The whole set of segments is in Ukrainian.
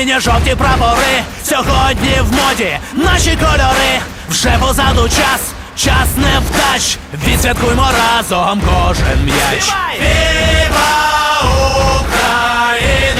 синьо жовті прапори сьогодні в моді наші кольори вже позаду час, час не вдач. Відсвяткуймо разом кожен м'яч. Віва Україна!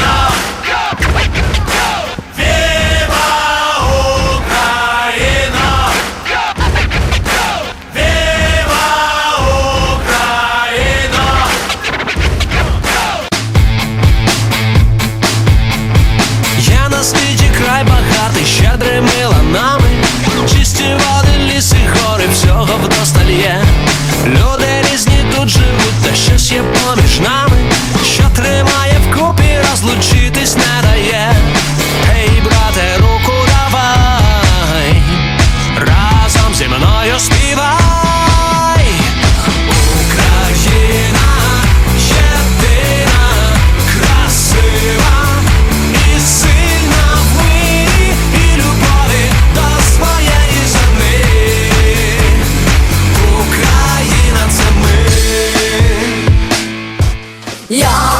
呀。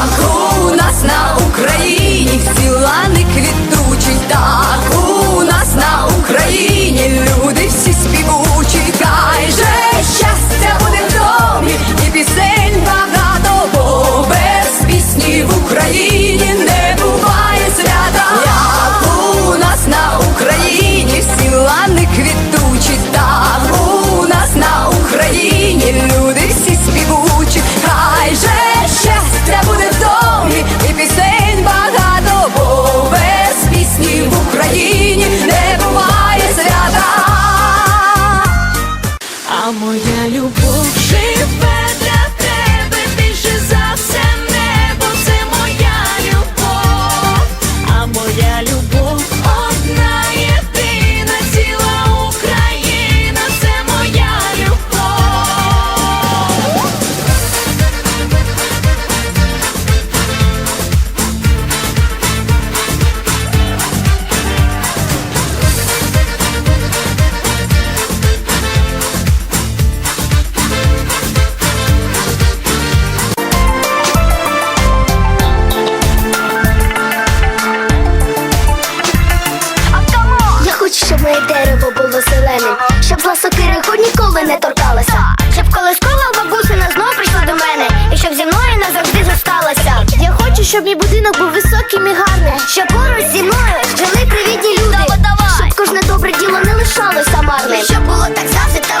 exhausted though.